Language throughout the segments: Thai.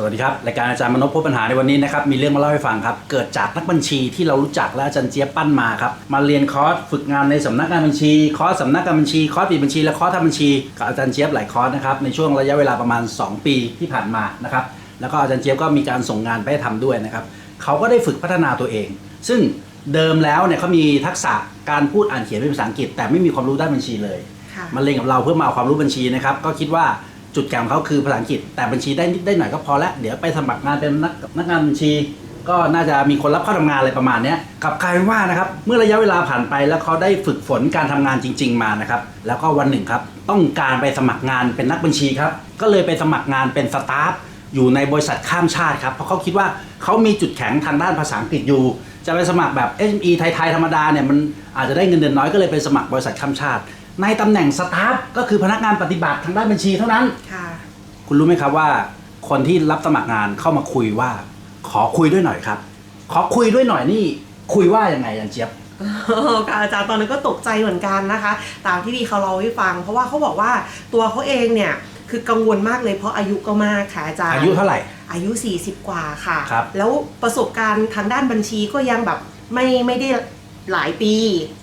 สวัสดีครับรายการอาจารย์มนพพบปัญหาในวันนี้นะครับมีเรื่องมาเล่าให้ฟังครับ เกิดจากนักบัญชีที่เรารู้จักและอาจารย์เจี๊ยบปั้นมาครับมาเรียนคอร์สฝึกงานในสำนักงานบัญชี คอร์สสำนักงานบัญชี คอร์สปิดบัญชีและคอร์สทำบัญชีกับอาจารย์เจี๊ยบหลายคอร์สนะครับในช่วงระยะเวลาประมาณ 2 ปีที่ผ่านมานะครับแล้วก็อาจารย์เจี๊ยบก็มีการส่งงานไปให้ทำด้วยนะครับเขาก็ได้ฝึกพัฒนาตัวเอง ซึ่งเดิมแล้วเนี่ยเขามีทักษะการพูดอ่านเขียนเป็นภาษาอังกฤษ แต่ไม่มีความรู้ด้านบัญชีเลยค่ะมาเรียนกับเราเพื่อมาเอาความรู้บัญชีนะครับก็คิดว่า จุดแข็งของเขาคือภาษาอังกฤษ แต่บัญชีได้นิดได้หน่อยก็พอแล้วเดี๋ยวไปสมัครงานเป็นนักนักงานบัญชี ก็น่าจะมีคนรับเข้าทำงานอะไรประมาณเนี้ยกลับกลายเป็นว่านะครับเมื่อระยะเวลาผ่านไปแล้วเขาได้ฝึกฝนการทำงานจริง ๆ มานะครับแล้วก็วันหนึ่งครับต้องการไปสมัครงานเป็นนักบัญชีครับก็เลยไปสมัครงานเป็นสตาฟอยู่ในบริษัทข้ามชาติครับเพราะเขาคิดว่าเขามีจุดแข็งทางด้านภาษาอังกฤษอยู่ จะไปสมัครแบบ SME ไทยๆธรรมดาเนี่ยมันอาจจะได้เงินเดือนน้อยก็เลยไปสมัครบริษัทข้ามชาติ ในตำแหน่งสตาฟก็คือพนักงานปฏิบัติทางด้านบัญชีเท่านั้น ค่ะ คุณรู้ไหมครับว่า คนที่รับสมัครงานเข้ามาคุยว่า ขอคุยด้วยหน่อยครับ ขอคุยด้วยหน่อยนี่ คุยว่ายังไงอาจารย์เจี๊ยบ ค่ะอาจารย์ตอนนั้นก็ตกใจเหมือนกันนะคะ ตามที่พี่เขาเล่าให้ฟัง เพราะว่าเขาบอกว่าตัวเขาเองเนี่ยคือกังวลมากเลยเพราะอายุก็มากค่ะอาจารย์อายุเท่าไหร่ อายุ 40 กว่าค่ะ ครับแล้วประสบการณ์ทางด้านบัญชีก็ยังแบบไม่ไม่ได้ หลายปี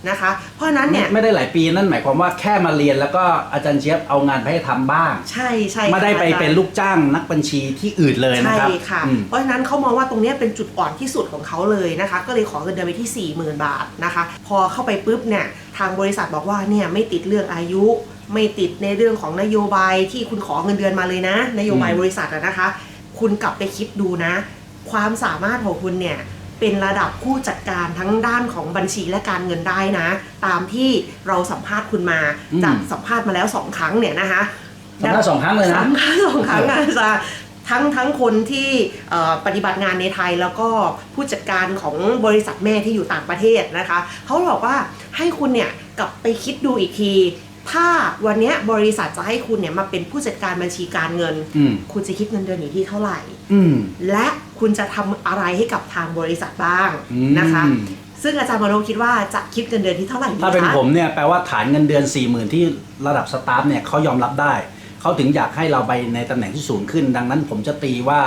นะคะ เพราะฉะนั้นเนี่ยไม่ได้หลายปีนั่นหมายความว่าแค่มาเรียนแล้วก็อาจารย์เจี๊ยบเอางานไปให้ทำบ้าง ใช่ใช่ไม่ได้ไปค่ะอาจารย์เป็นลูกจ้างนักบัญชีที่อื่นเลยนะใช่ครับค่ะอืมเพราะฉะนั้นเขามองว่าตรงเนี้ยเป็นจุดอ่อนที่สุดของเขาเลยนะคะ ก็เลยขอเงินเดือนไปที่ 40,000 บาทนะคะ พอเข้าไปปุ๊บเนี่ยทางบริษัทบอกว่าเนี่ยไม่ติดเรื่องอายุ ไม่ติดในเรื่องของนโยบายที่คุณขอเงินเดือนมาเลยนะ นโยบายอืมบริษัทอะนะคะ คุณกลับไปคิดดูนะ ความสามารถของคุณเนี่ย เป็นระดับผู้จัดการทั้งด้านของบัญชีและการเงินได้นะ ตามที่เราสัมภาษณ์คุณมาจากสัมภาษณ์มาแล้วสองครั้งเนี่ยนะคะ สัมภาษณ์สองครั้งเลยนะ สามครั้งสองครั้งอาจารย์ทั้งทั้งคนที่เอ่อปฏิบัติงานในไทยแล้วก็ผู้จัดการของบริษัทแม่ที่อยู่ต่างประเทศนะคะเขาบอกว่าให้คุณเนี่ยกลับไปคิดดูอีกที ถ้าวันเนี้ยบริษัทจะให้คุณเนี่ยมาเป็นผู้จัดการบัญชีการเงิน อืม คุณจะคิดเงินเดือนอยู่ที่เท่าไหร่ อืม และคุณจะทำอะไรให้กับทางบริษัทบ้างอืมนะคะซึ่งอาจารย์มโนคิดว่าจะคิดเงินเดือนที่เท่าไหร่ดีถ้าเป็นคะผมเนี่ยแปลว่าฐานเงินเดือน 4 0,000 ที่ระดับสตาฟเนี่ยเขายอมรับได้ เขาถึงอยากให้เราไปในตำแหน่งที่สูงขึ้น ดังนั้นผมจะตีว่า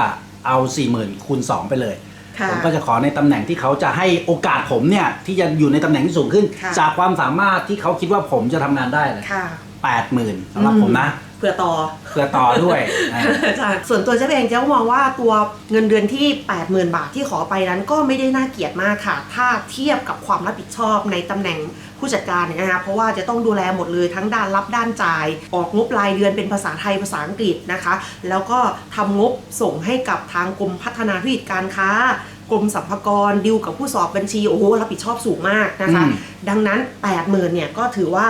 เอา 40,000คูณ2ไปเลยค่ะ ผมก็จะขอในตำแหน่งที่เขาจะให้โอกาสผมเนี่ยที่จะอยู่ในตำแหน่งที่สูงขึ้น ค่ะ จากความสามารถที่เขาคิดว่าผมจะทำงานได้เลยค่ะ แปดหมื่นสำหรับผมนะ เพื่อต่อเพื่อต่อด้วยนะใช่ส่วนตัวเจ๊เองเจ๊ก็มองว่าตัวเงินเดือนที่ 80,000 บาทที่ขอไปนั้นก็ไม่ได้น่าเกลียดมากค่ะ ถ้าเทียบกับความรับผิดชอบในตำแหน่งผู้จัดการเนี่ยนะคะเพราะว่าจะต้องดูแลหมดเลยทั้งด้านรับด้านจ่าย ออกงบรายเดือนเป็นภาษาไทยภาษาอังกฤษนะคะ แล้วก็ทำงบส่งให้กับทางกรมพัฒนาธุรกิจการค้ากรมสรรพากรดิวกับผู้สอบบัญชีโอ้โหรับผิดชอบสูงมากนะคะอืมดังนั้น 80,000เนี่ยก็ถือว่า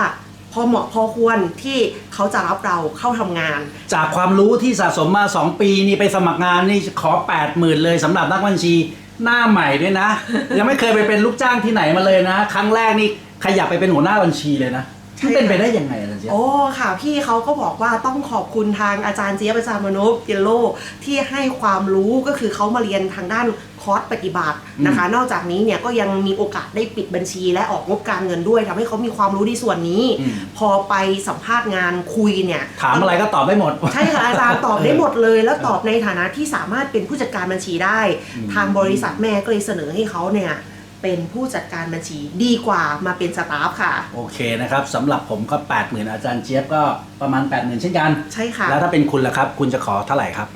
พอเหมาะพอควรที่เขาจะรับเราเข้าทำงาน จากความรู้ที่สะสมมา 2 ปีนี่ไปสมัครงานนี่ขอ 8 0,000เลยสำหรับนักบัญชีหน้าใหม่ด้วยนะ ยังไม่เคยไปเป็นลูกจ้างที่ไหนมาเลยนะ ครั้งแรกนี่ขยับไปเป็นหัวหน้าบัญชีเลยนะ ใช่มันเป็นไปได้ยังไงล่ะเจ๊ยบ โอ้ค่ะ พี่เขาก็บอกว่าต้องขอบคุณทางอาจารย์เจี๊ยบอาจารย์มนุษย์เยลโลที่ให้ความรู้ก็คือเขามาเรียนทางด้านคอร์สปฏิบัตินะคะ นอกจากนี้เนี่ยก็ยังมีโอกาสได้ปิดบัญชีและออกงบการเงินด้วยทำให้เขามีความรู้ในส่วนนี้ อืม พอไปสัมภาษณ์งานคุยเนี่ย ถามอะไรก็ตอบได้หมด ใช่ค่ะอาจารย์ตอบได้หมดเลย แล้วตอบในฐานะที่สามารถเป็นผู้จัดการบัญชีได้อืมทางบริษัทแม่ก็เลยเสนอให้เขาเนี่ย เป็นผู้จัดการบัญชีดีกว่ามาเป็นสตาฟค่ะ โอเคนะครับสำหรับผมก็ 80,000 อาจารย์เจี๊ยบก็ประมาณ 80,000 เช่นกัน ใช่ค่ะ แล้วถ้าเป็นคุณล่ะครับ คุณจะขอเท่าไหร่ครับ